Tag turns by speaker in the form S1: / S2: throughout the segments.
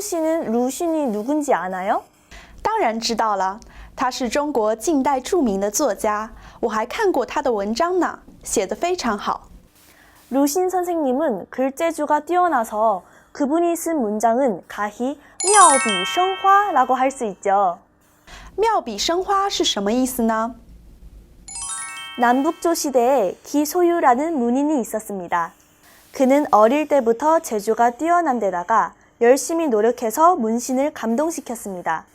S1: 씨는 루신이 누군지 아나요?
S2: 当然知道了，他是中国近代著名的作家，我还看过他的文章呢，写得非常好。
S1: 루신 선생님은 글재주가 뛰어나서 그분이 쓴 문장은 가히妙笔 生花라고 할 수 있죠.
S2: 妙笔生花是什么意思呢？
S1: 남북조 시대에 기소유라는 문인이 있었습니다. 그는 어릴 때부터 재주가 뛰어난 데다가 열심히 노력해서 문신을 감동시켰습니다.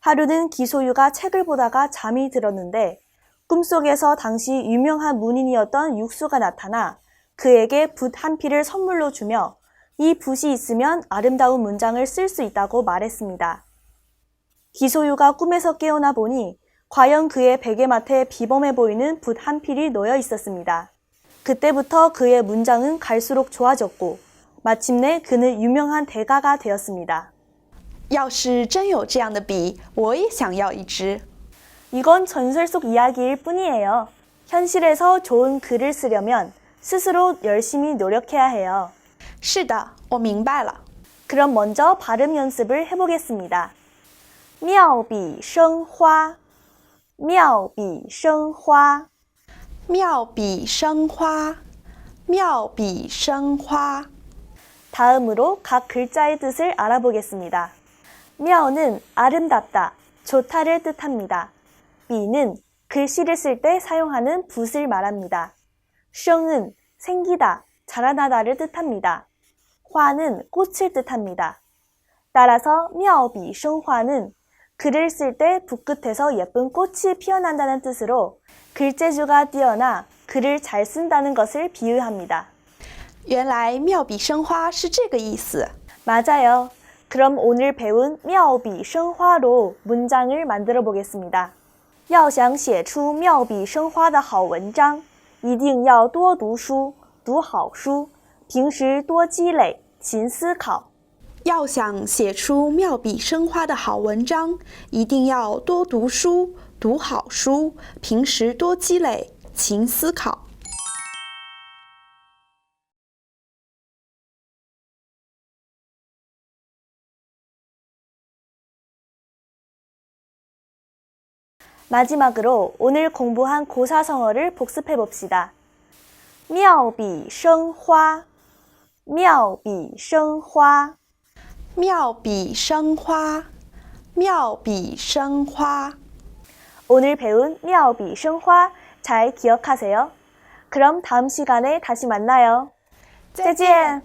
S1: 하루는 기소유가 책을 보다가 잠이 들었는데 꿈속에서 당시 유명한 문인이었던 육수가 나타나 그에게 붓한 필을 선물로 주며 이 붓이 있으면 아름다운 문장을 쓸 수 있다고 말했습니다. 기소유가 꿈에서 깨어나 보니 과연 그의 베개맡에 비범해 보이는 붓 한 필이 놓여 있었습니다. 그때부터 그의 문장은 갈수록 좋아졌고 마침내 그는 유명한 대가가 되었습니다.
S2: 要是真有这样的笔，我也想要一支。
S1: 이건 전설 속 이야기일 뿐이에요. 현실에서 좋은 글을 쓰려면 스스로 열심히 노력해야 해요.
S2: 是的，我明白了。
S1: 그럼 먼저 발음 연습을 해보겠습니다. 妙笔生花,妙笔生花,
S2: 妙笔生花，妙笔生花。
S1: 다음으로 각 글자의 뜻을 알아보겠습니다. 미아오는 아름답다, 좋다를 뜻합니다. 미는 글씨를 쓸 때 사용하는 붓을 말합니다. 숑은 생기다, 자라나다를 뜻합니다. 화는 꽃을 뜻합니다. 따라서 미아오비 숑화는 글을 쓸 때 붓끝에서 예쁜 꽃이 피어난다는 뜻으로 글재주가 뛰어나 글을 잘 쓴다는 것을 비유합니다.
S2: 原来妙笔生花是这个意思。
S1: 맞아요. 그럼 오늘 배운 妙笔生花로 문장을 만들어 보겠습니다. 要想写出妙笔生花的好文章，一定要多读书，读好书，平时多积累，勤思考。
S2: 要想写出妙笔生花的好文章，一定要多读书，读好书，平时多积累，勤思考。
S1: 마지막으로 오늘 공부한 고사성어를 복습해 봅시다. 妙笔生花,妙笔生花,
S2: 妙笔生花，妙笔生花。
S1: 오늘 배운 妙笔生花 잘 기억하세요. 그럼 다음 시간에 다시 만나요. 再见